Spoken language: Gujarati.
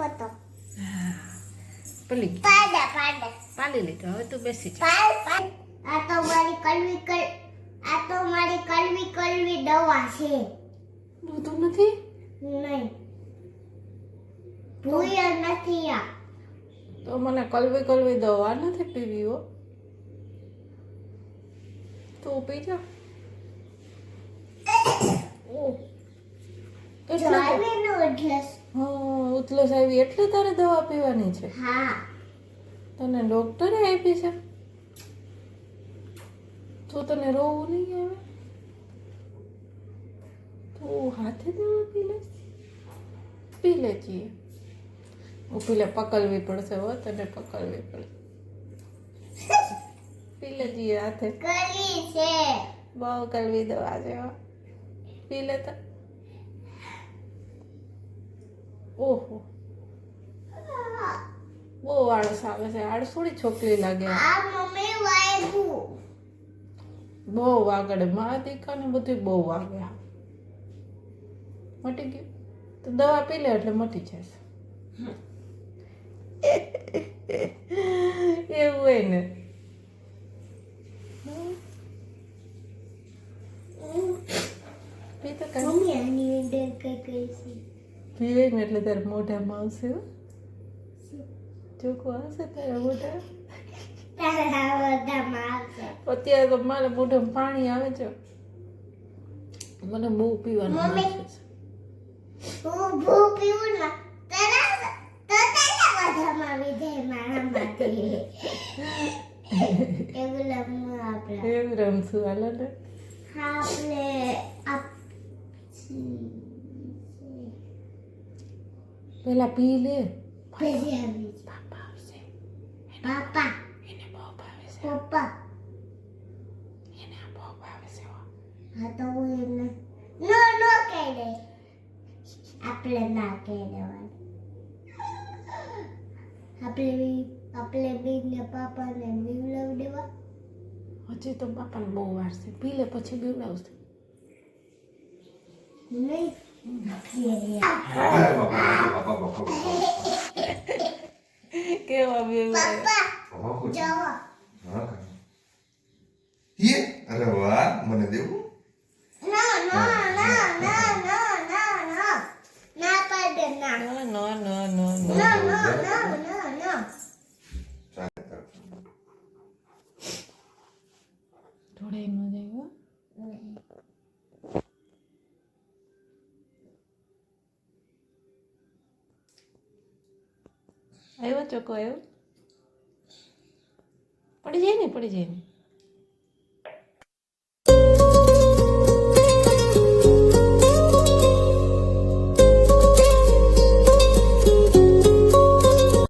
ફોટો પલી. પાડા પાડા. પાડી લીધો હવે તું બેસી જા. આ તો મારી કલવી કલ આ તો મારી કલવી કલવી દવા છે. તો નથી? નહીં. ભૂય નથી આ. તો મને કલવી કલવી દવા નથી પીવી હો. તો પી જા. ઓ એટલું હા. ઉતલસ આવી એટલે તારે દવા પીવાની છે? હા. તને ડોક્ટરે આપી છે? તો તને રોવું નહીં આવે? તું હાથે દવા પી લે? પી લે છીએ હું પી પકડવી પડશે હો તને પકડવી પડે. પી લે છીએ હાથે. બહુ કરવી દવા હો. પી લે તો ઓહો. બહુ આળસ આવે છે. આળસોડી છોકરી લાગે. બહુ વાગડે. મા દીકાને બધું બહુ વાગે. મટી ગયું? તો દવા પી લે એટલે મટી જશે. એવું હોય ને. પી તો કાંઈ મમ્મી આની અંદર કઈ કઈ છે? પીવે ને એટલે તારે મોઢામાં આવશે હો. ચોખ્ખું આવશે તારા મોઢા? અત્યારે તો મારે મોઢામાં પાણી આવે છે. મને બહુ પીવાનું. છે હું ભૂ પીવું ને એવું રમશું હાલો ને. હા આપણે આપ પેલા પી લે પછી આવી પાપા આવશે પાપા એને બહુ ભાવે છે પપ્પા એને આ બહુ ભાવે છે હો. તો હું એમને નો નો કહી દે આપણે ના કહી દેવાનું આપણે બી આપણે બી ને પાપા ને બીવડાવી દેવા હજી તો બાપાને બહુ વાર છે પી લે પછી બીવડાવશે નહીં kêu mà vui vậy iya ada apa mana dia no no no no no no no. Napa denang no no no no no. No no no no थोड़ा इमोजी આવ્યો ચોખ્ખો આવ્યો? પડી જાય ને પડી જાય ને